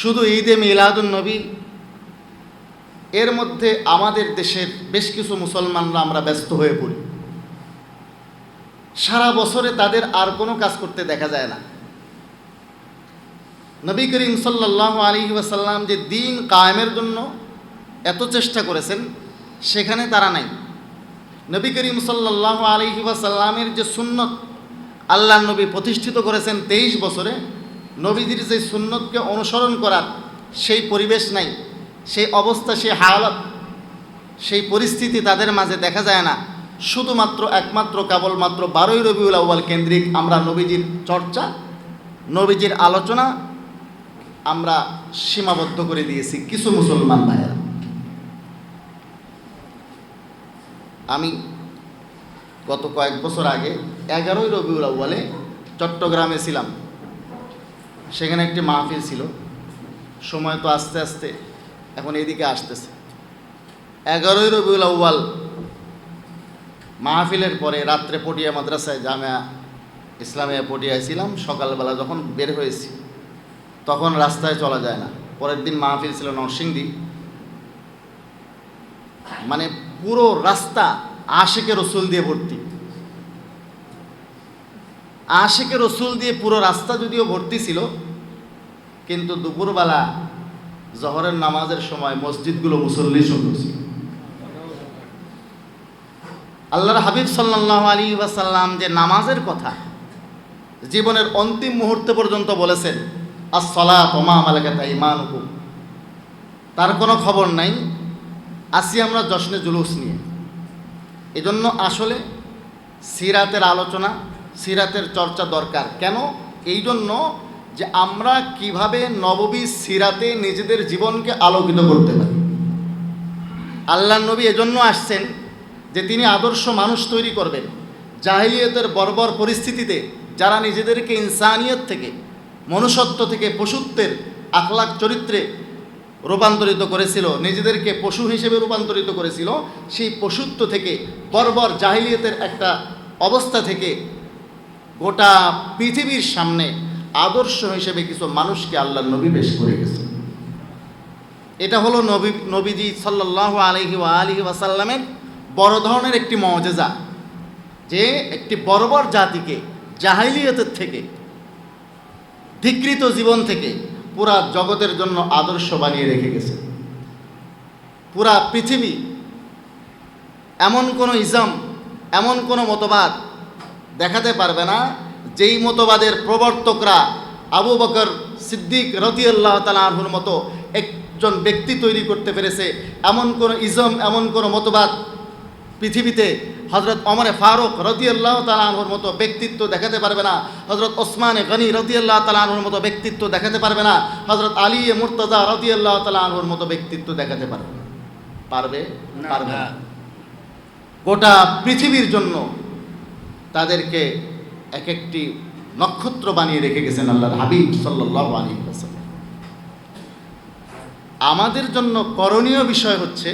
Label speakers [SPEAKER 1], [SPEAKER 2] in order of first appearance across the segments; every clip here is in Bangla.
[SPEAKER 1] শুধু ঈদে মিলাদুন নবী, এর মধ্যে আমাদের দেশের বেশ কিছু মুসলমানরা আমরা ব্যস্ত হয়ে পড়ি। সারা বছরে তাদের আর কোনো কাজ করতে দেখা যায় না। নবী করিম সাল্লাহ আলী ওয়াসাল্লাম যে দিন কায়েমের জন্য এত চেষ্টা করেছেন, সেখানে তারা নাই। নবী করিম সাল্লাহ আলী ওয়াসাল্লামের যে সুন্নত আল্লাহ নবী প্রতিষ্ঠিত করেছেন তেইশ বছরে নবীজির যে সুন্নতকে অনুসরণ করার সেই পরিবেশ নাই, সেই অবস্থা, সেই হালত সেই পরিস্থিতি তাদের মাঝে দেখা যায় না। শুধুমাত্র একমাত্র কেবলমাত্র বারোই রবিউল আউ্বাল কেন্দ্রিক আমরা নবীজির চর্চা, নবীজির আলোচনা আমরা সীমাবদ্ধ করে দিয়েছি কিছু মুসলমান ভাইয়েরা। আমি গত কয়েক বছর আগে এগারোই রবিউল আউ্বালে চট্টগ্রামে ছিলাম। সেখানে একটি মাহফিল ছিল। সময় তো আস্তে আস্তে এখন এদিকে আসতেছে। এগারোই রবিউল আউ্বাল মাহফিলের পরে রাত্রে পটিয়া মাদ্রাসায় জামিয়া ইসলামিয়া পটিয়ায় ছিলাম সকালবেলা যখন বের হয়েছি, তখন রাস্তায় চলা যায় না। পরের দিন মাহফিল ছিল নরসিংদী। মানে পুরো রাস্তা আশেকে রসুল দিয়ে ভর্তি। আশেকে রসুল দিয়ে পুরো রাস্তা যদিও ভর্তি ছিল, কিন্তু দুপুরবেলা জহরের নামাজের সময় মসজিদগুলো মুসল্লি শূন্য ছিল। আল্লাহর হাবিব সাল্লাহ আলী ওয়াসাল্লাম যে নামাজের কথা জীবনের অন্তিম মুহূর্তে পর্যন্ত বলেছেন আসলা তোমা মালাকাতা ইমান তার কোনো খবর নাই, আসি আমরা জশ্নে জুলুস নিয়ে। এজন্য আসলে সিরাতের আলোচনা সিরাতের চর্চা দরকার। কেন? এই জন্য যে আমরা কীভাবে নববী সিরাতে নিজেদের জীবনকে আলোকিত করতে পারি। আল্লাহ নবী এজন্য আসছেন যে তিনি আদর্শ মানুষ তৈরি করবেন। জাহিলিয়তের বর্বর পরিস্থিতিতে যারা নিজেদেরকে ইনসানিয়ত থেকে, মনুষ্যত্ব থেকে পশুত্বের আখলাক চরিত্রে রূপান্তরিত করেছিল, নিজেদেরকে পশু হিসেবে রূপান্তরিত করেছিল, সেই পশুত্ব থেকে বর্বর জাহিলিয়তের একটা অবস্থা থেকে গোটা পৃথিবীর সামনে আদর্শ হিসেবে কিছু মানুষকে আল্লাহ নবী বেশ করে গেছে। এটা হলো নবী, নবীজি সাল্লাহ আলহি আলহি ওয়াসাল্লামের বড় ধরনের একটি মজেজা, যে একটি বর্বর জাতিকে জাহিলিয়তের থেকে, ধিকৃত জীবন থেকে পুরা জগতের জন্য আদর্শ বানিয়ে রেখে গেছে। পুরা পৃথিবী এমন কোনো ইজম, এমন কোনো মতবাদ দেখাতে পারবে না। যেই মতবাদের প্রবর্তকরা আবু বকর সিদ্দিক রতিউল্লাহ তালাহুর মতো একজন ব্যক্তি তৈরি করতে পেরেছে এমন কোনো ইজম এমন কোনো মতবাদ পৃথিবীতে হজরত অমরে ফারুক রদিয়াল্লাহ তালাহুর মতো ব্যক্তিত্ব দেখাতে পারবে না। হজরত ওসমানে গনি রদিয়াল্লাহ তালাহুর মতো ব্যক্তিত্ব দেখাতে পারবে না। হজরত আলী এ মুর্তজা রদিয়াল্লাহ তালাহুর মতো ব্যক্তিত্ব দেখাতে পারবে না। পারবে? পারবে গোটা পৃথিবীর জন্য তাদেরকে এক একটি নক্ষত্র বানিয়ে রেখে গেছেন আল্লাহর হাবিব সাল্লাহ আলী আমাদের জন্য করণীয় বিষয় হচ্ছে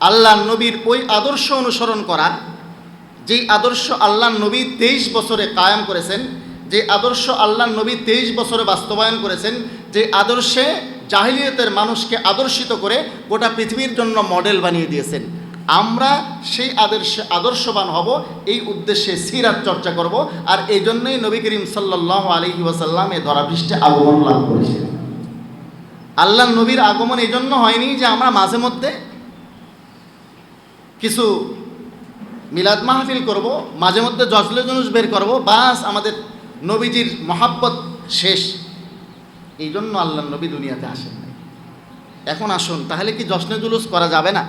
[SPEAKER 1] আল্লাহ নবীর ওই আদর্শ অনুসরণ করা, যেই আদর্শ আল্লাহ নবী তেইশ বছরে কায়েম করেছেন, যে আদর্শ আল্লাহ নবী তেইশ বছরে বাস্তবায়ন করেছেন, যে আদর্শে জাহিলিয়তের মানুষকে আদর্শিত করে গোটা পৃথিবীর জন্য মডেল বানিয়ে দিয়েছেন। আমরা সেই আদর্শে আদর্শবান হব, এই উদ্দেশ্যে সিরাত চর্চা করব, আর এই জন্যই নবী করিম সাল্লাহ আলহি ওয়াসাল্লাম এ ধরাপৃষ্ঠে আগমন লাভ করেছেন। আল্লাহ নবীর আগমন এই জন্য হয়নি যে আমরা মাঝে মধ্যে কিছু মিলাদ মাহফিল করব, মাঝে মধ্যে জজলে জনুস বের করব, বাস আমাদের নবীজির মহাব্বত শেষ। এই জন্য আল্লাহ নবী দুনিয়াতে আসেন এখন আসুন, তাহলে কি জশ্নে জুলুস করা যাবে না?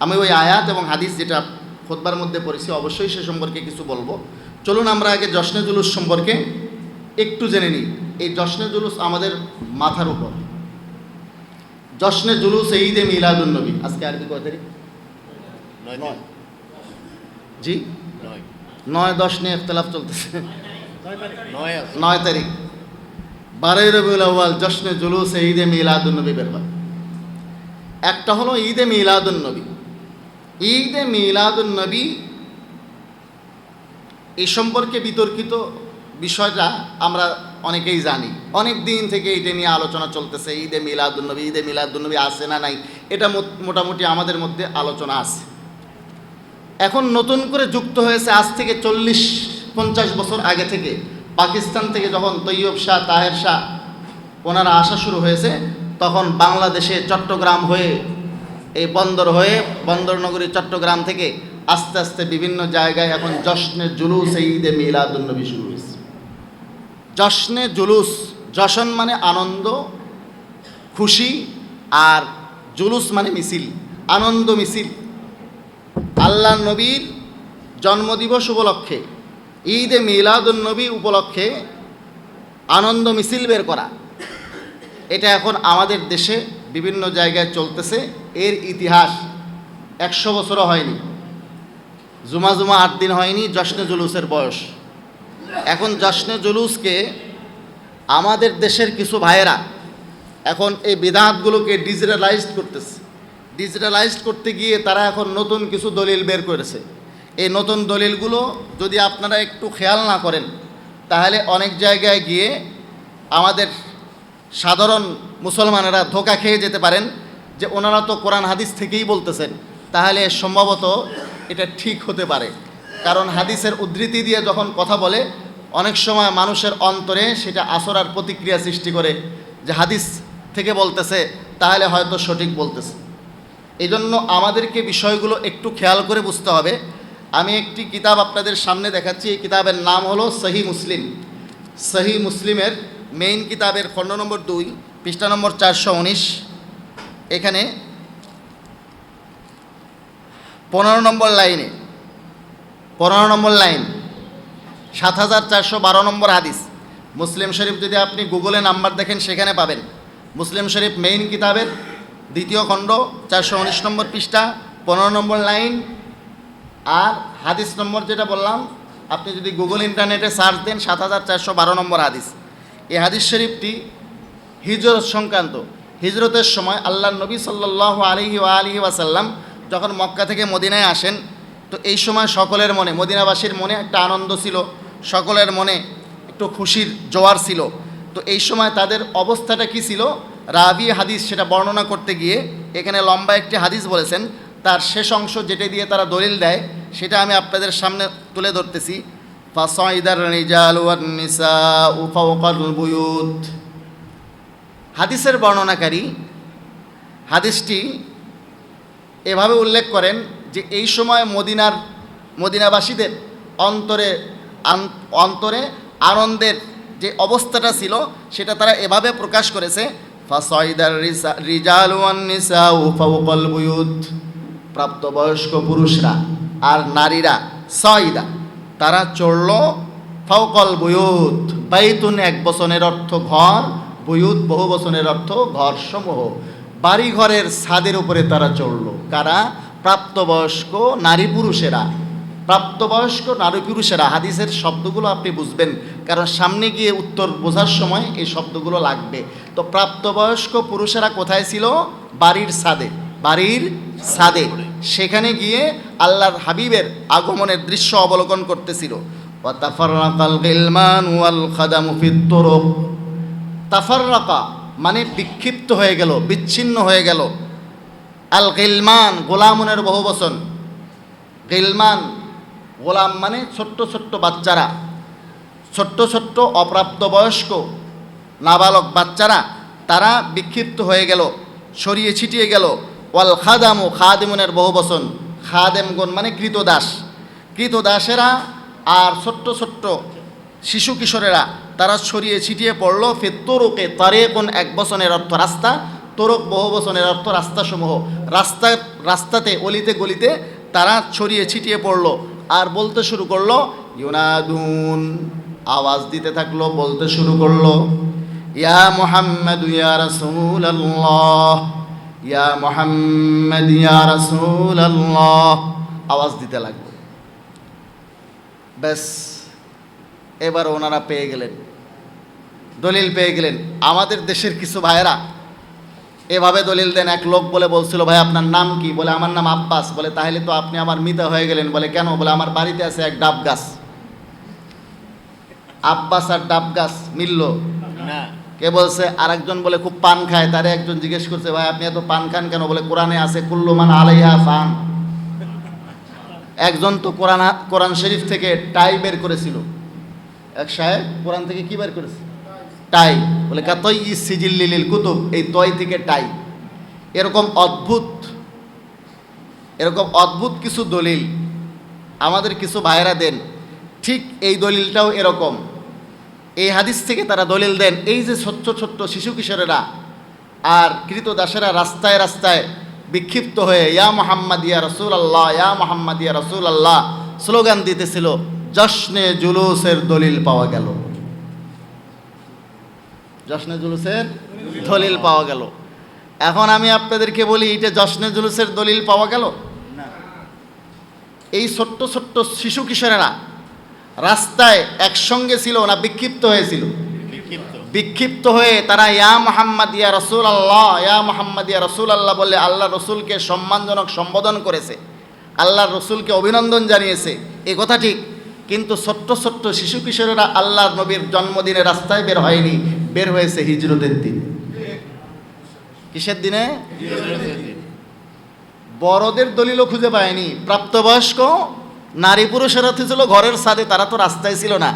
[SPEAKER 1] আমি ওই আয়াত এবং হাদিস যেটা খোদবার মধ্যে পড়েছি অবশ্যই সে সম্পর্কে কিছু বলব। চলুন আমরা আগে জশ্নে জুলুস সম্পর্কে একটু জেনে নিই। এই জশ্নে জুলুস আমাদের মাথার উপর। জশ্নে জুলুস ঈদে মিলাদুল নবী। আজকে আরবি কয় তারিখ?
[SPEAKER 2] নয়।
[SPEAKER 1] নয়। জি?
[SPEAKER 2] নয়।
[SPEAKER 1] দশ নিয়ে ইখতলাফ চলতেছে।
[SPEAKER 2] নয়
[SPEAKER 1] তারিখ। বারোই রবিউল আউ্বাল জশ্নে জুলুস ঈদে মিলাদুল নবী বের হয়। একটা হলো ঈদে মিলাদুল নবী। ঈদে মিলাদুল নবী এই সম্পর্কে বিতর্কিত বিষয়টা আমরা অনেকেই জানি। অনেক দিন থেকে এটা নিয়ে আলোচনা চলতেছে, ঈদে মিলাদুন্নবী ঈদে মিলাদুন্নবী আছে না নাই? এটা মোটামুটি আমাদের মধ্যে আলোচনা আছে। এখন নতুন করে যুক্ত হয়েছে আজ থেকে চল্লিশ, পঞ্চাশ বছর আগে থেকে। পাকিস্তান থেকে যখন তৈয়ব শাহ, তাহের শাহ ওনারা আসা শুরু হয়েছে, তখন বাংলাদেশে চট্টগ্রাম হয়ে এই বন্দর হয়ে বন্দর নগরী চট্টগ্রাম থেকে আস্তে আস্তে বিভিন্ন জায়গায় এখন জশ্নে জুলুস ঈদে মিলাদুন্নবী শুরু হয়েছে। জশ্নে জুলুস জশন মানে আনন্দ, খুশি আর জুলুস মানে মিছিল, আনন্দ মিছিল। আল্লাহ নবীর জন্মদিবস উপলক্ষে, ঈদে মিলাদুন নবী উপলক্ষে আনন্দ মিছিল বের করা। এটা এখন আমাদের দেশে বিভিন্ন জায়গায় চলতেছে, এর ইতিহাস একশো বছরও হয়নি। জুমা জুমা আট দিন হয়নি, জশ্নে জুলুসের বয়স। এখন জশ্নে জুলুসকে আমাদের দেশের কিছু ভাইয়েরা এখন এই বিধাতগুলোকে ডিজিটালাইজড করতেছে। ডিজিটালাইজড করতে গিয়ে তারা এখন নতুন কিছু দলিল বের করেছে। এই নতুন দলিলগুলো যদি আপনারা একটু খেয়াল না করেন, তাহলে অনেক জায়গায় গিয়ে আমাদের সাধারণ মুসলমানেরা ধোকা খেয়ে যেতে পারেন যে ওনারা তো কোরআন হাদিস থেকেই বলতেছেন, তাহলে সম্ভবত এটা ঠিক হতে পারে। কারণ হাদিসের উদ্ধৃতি দিয়ে যখন কথা বলে, অনেক সময় মানুষের অন্তরে সেটা আসর আর প্রতিক্রিয়া সৃষ্টি করে যে হাদিস থেকে বলতেছে, তাহলে হয়তো সঠিক বলতেছে। এই জন্য আমাদেরকে বিষয়গুলো একটু খেয়াল করে বুঝতে হবে। আমি একটি কিতাব আপনাদের সামনে দেখাচ্ছি, এই কিতাবের নাম হলো সহি মুসলিম। সহি মুসলিমের মেইন কিতাবের খণ্ড নম্বর দুই, পৃষ্ঠা নম্বর চারশো উনিশ, এখানে পনেরো নম্বর লাইনে, পনেরো নম্বর লাইন, সাত হাজার চারশো বারো নম্বর হাদিস। মুসলিম শরীফ যদি আপনি গুগলে নাম্বার দেখেন, সেখানে পাবেন। মুসলিম শরীফ মেইন কিতাবের দ্বিতীয় খণ্ড, চারশো উনিশ নম্বর পৃষ্ঠা, পনেরো নম্বর লাইন, আর হাদিস নম্বর যেটা বললাম, আপনি যদি গুগল ইন্টারনেটে সার্চ দেন, সাত হাজার চারশো বারো নম্বর হাদিস। এই হাদিস শরীফটি হিজরত সংক্রান্ত। হিজরতের সময় আল্লাহ নবী সাল্লাহ আলহি আলহি ওয়াসাল্লাম যখন মক্কা থেকে মদিনায় আসেন, তো এই সময় সকলের মনে, মদিনাবাসীর মনে একটা আনন্দ ছিল, সকলের মনে একটু খুশির জোয়ার ছিল। তো এই সময় তাদের অবস্থাটা কি ছিল? রাবি হাদিস সেটা বর্ণনা করতে গিয়ে এখানে লম্বা একটি হাদিস বলেছেন, তার শেষ অংশ যেটা দিয়ে তারা দলিল দেয়, সেটা আমি আপনাদের সামনে তুলে ধরতেছি। রিজাল ওয়ান নিসাউ ফাওকাল বুয়ুত। হাদিসের বর্ণনাকারী হাদিসটি এভাবে উল্লেখ করেন যে এই সময় মদিনার মদিনাবাসীদের অন্তরে অন্তরে আনন্দের যে অবস্থাটা ছিল, সেটা তারা এভাবে প্রকাশ করেছে প্রাপ্তবয়স্ক পুরুষরা আর নারীরা সয়দা তারা চড়ল ফাউকল বুয়ুত। বাইতুন এক বচনের অর্থ ঘর, বুয়ুত বহু বচনের অর্থ ঘর সমূহ বাড়ি ঘরের ছাদের উপরে তারা চড়ল। কারা? প্রাপ্তবয়স্ক নারী পুরুষেরা। প্রাপ্তবয়স্ক নারী পুরুষেরা, হাদিসের শব্দগুলো আপনি বুঝবেন, কারণ সামনে গিয়ে উত্তর বোঝার সময় এই শব্দগুলো লাগবে। তো প্রাপ্তবয়স্ক পুরুষেরা কোথায় ছিল? বাড়ির ছাদে। বাড়ির ছাদে। সেখানে গিয়ে আল্লাহর হাবিবের আগমনের দৃশ্য অবলোকন করতেছিল। তাফাররাকা মানে বিক্ষিপ্ত হয়ে গেল, বিচ্ছিন্ন হয়ে গেল। আল গিলমান, গোলামনের বহু বচন। গিলমান, গোলাম মানে ছোট্ট ছোট্ট বাচ্চারা। ছোট্ট ছোট্ট অপ্রাপ্তবয়স্ক নাবালক বাচ্চারা, তারা বিক্ষিপ্ত হয়ে গেল ছড়িয়ে ছিটিয়ে গেল। ওয়াল খাদামু খাদিমুনের বহু বচন। খাদেমগণ মানে কৃতদাস কৃতদাসেরা আর ছোট্ট ছোট্ট শিশু কিশোরেরা, তারা ছড়িয়ে ছিটিয়ে পড়ল ফে তোরকে তারে কোন এক বচনের অর্থ রাস্তা। তোরক বহু বচনের অর্থ রাস্তাসমূহ। রাস্তা, রাস্তাতে, অলিতে, গলিতে তারা ছড়িয়ে ছিটিয়ে পড়ল আর বলতে শুরু করল, ইউনাদুন। আওয়াজ দিতে থাকল, বলতে শুরু করল, ইয়া মোহাম্মদ ইয়া রাসূল আল্লাহ ইয়া মোহাম্মদ, ইয়া রাসূল আল্লাহ আওয়াজ দিতে লাগল। ব্যাস, এবার ওনারা পেয়ে গেলেন। দলিল পেয়ে গেলেন। আমাদের দেশের কিছু ভাইয়েরা এভাবে দলিল দেন, এক লোক বলে বলছিল, ভাই, আপনার নাম কি? বলে, আমার নাম আব্বাস। বলে, তাহলে তো আপনি আমার মিতা হয়ে গেলেন। বলে, কেন? বলে, আমার বাড়িতে আছে এক ডাব গাছ। আব্বাস আর ডাব গাছ মিলল?
[SPEAKER 2] না।
[SPEAKER 1] কে বলছে, আরেকজন বলে, খুব পান খায়। তারে একজন জিজ্ঞেস করছে, ভাই, আপনি এত পান খান কেন? বলে, কোরআনে আছে কুল্লুমান আলাইহা ফান। একজন তো কোরআন কোরআন শরীফ থেকে টাই বের করেছিল। এক সাহেব কোরআন থেকে কি বের করেছে? টাই। বলে কাতই সিজিল্লিল কুতুব। এই তয় থেকে টাই। এরকম অদ্ভুত এরকম অদ্ভুত কিছু দলিল আমাদের কিছু ভাইরা দেন। ঠিক এই দলিলটাও এরকম। এই হাদিস থেকে তারা দলিল দেন এই যে ছোট্ট ছোট্ট শিশু কিশোরেরা আর কৃতদাসেরা রাস্তায় রাস্তায় বিক্ষিপ্ত হয়ে ইয়া মোহাম্মদ ইয়া রসুল আল্লাহ ইয়া মোহাম্মদ ইয়া রসুল আল্লাহ স্লোগান দিতেছিল জশ্নে জুলুসের দলিল পাওয়া গেল। জশ্নে জুলুসের দলিল পাওয়া গেল। এখন আমি আপনাদেরকে বলি এটা জশ্নে জুলুসের দলিল পাওয়া গেল? এই ছোট্ট ছোট্ট শিশু কিশোরেরা রাস্তায় একসঙ্গে ছিল না বিক্ষিপ্ত হয়েছিল
[SPEAKER 2] বিক্ষিপ্ত
[SPEAKER 1] হয়ে তারা ইয়া মোহাম্মদ ইয়া রসুল আল্লাহ ইয়া মোহাম্মদ ইয়া রসুল আল্লাহ বলে আল্লাহ রসুলকে সম্মানজনক সম্বোধন করেছে। আল্লাহ রসুলকে অভিনন্দন জানিয়েছে। এ কথা ঠিক কিন্তু ছোট্ট ছোট্ট শিশু কিশোরেরা আল্লাহর নবীর জন্মদিনে রাস্তায় বের হয়নি বের হয়েছে হিজরতের দিন। কিসের দিনে। বড়দের দলিলও খুঁজে পায়নি। প্রাপ্তবয়স্ক নারী পুরুষেরা ছিল ঘরের সাথে তারা তো রাস্তায় ছিল না।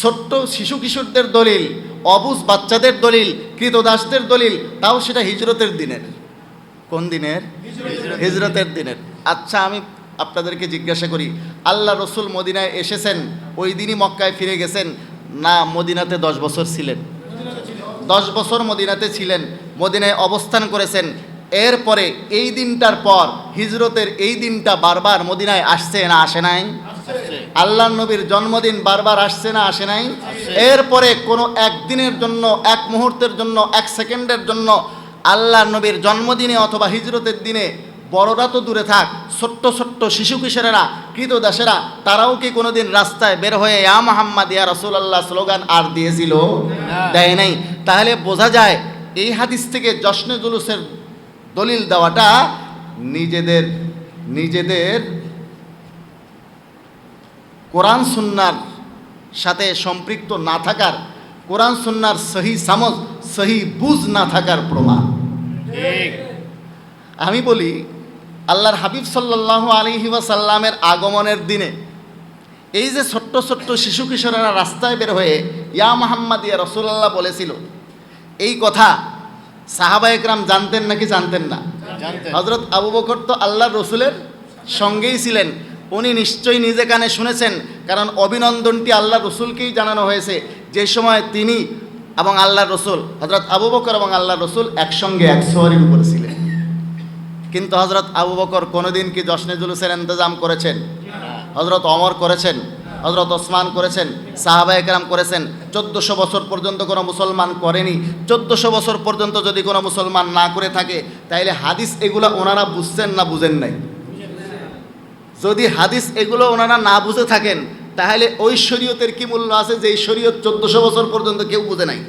[SPEAKER 1] ছোট্ট শিশু কিশোরদের দলিল অবুজ বাচ্চাদের দলিল কৃতদাসদের দলিল তাও সেটা হিজরতের দিনের। কোন দিনের? হিজরতের দিনের। আচ্ছা আমি আপনাদেরকে জিজ্ঞাসা করি আল্লাহ রসুল মদিনায় এসেছেন ওই দিনই মক্কায় ফিরে গেছেন না মদিনাতে দশ বছর ছিলেন? দশ বছর মদিনাতে ছিলেন মদিনায় অবস্থান করেছেন এরপরে এই দিনটার পর হিজরতের এই দিনটা বারবার মদিনায় আসছে না আসে নাই। আল্লাহ নবীর জন্মদিন বারবার আসছে না আসে নাই? এরপরে কোনো একদিনের জন্য এক মুহূর্তের জন্য এক সেকেন্ডের জন্য আল্লাহ নবীর জন্মদিনে অথবা হিজরতের দিনে বড়রা তো দূরে থাক ছোট্ট ছোট্ট শিশু কিশোরেরা কৃতদাসেরা তারাও কি কোনোদিন রাস্তায় বের হয়ে ইয়া মোহাম্মদ ইয়া রসুল্লাহ স্লোগান আর দিয়েছিল? দেয় নাই। তাহলে বোঝা যায় এই হাদিস থেকে জশ্নে জুলুসের দলিল দেওয়াটা নিজেদের নিজেদের কোরআন সুন্নার সাথে সম্পৃক্ত না থাকার কোরআন সুন্নার সহি সামজ সহি বুঝ না থাকার প্রমাণ। আমি বলি আল্লাহর হাবিব সাল্লাহ আলিহি ওয়াসাল্লামের আগমনের দিনে এই যে ছোট্ট ছোট্ট শিশু কিশোরেরা রাস্তায় বের হয়ে ইয়া মোহাম্মদ ইয়া রসুল্লাহ বলেছিল এই কথা সাহাবা একরাম জানতেন নাকি জানতেন না? হজরত আবু বকর তো আল্লাহ রসুলের সঙ্গেই ছিলেন। উনি নিশ্চয়ই নিজে কানে শুনেছেন কারণ অভিনন্দনটি আল্লাহ রসুলকেই জানানো হয়েছে। যে সময় তিনি এবং আল্লাহ রসুল হজরত আবু বকর এবং আল্লাহ রসুল একসঙ্গে এক সোয়ারির উপরে ছিলেন। কিন্তু হজরত আবু বকর কোনোদিন কি জশ্নে জুলুসের ইন্তজাম করেছেন? হজরত অমর করেছেন? হজরত ওসমান করেছেন সাহাবা একরাম করেছেন, চোদ্দোশো বছর পর্যন্ত কোনো মুসলমান করেনি। চোদ্দোশো বছর পর্যন্ত যদি কোনো মুসলমান না করে থাকে, তাইলে হাদিস এগুলো ওনারা বুঝছেন না বুঝেন নাই। যদি হাদিস এগুলো ওনারা না বুঝে থাকেন, তাহলে ওই শরীয়তের কি মূল্য আছে যে শরীয়ত চোদ্দোশো বছর পর্যন্ত কেউ বুঝে নাই?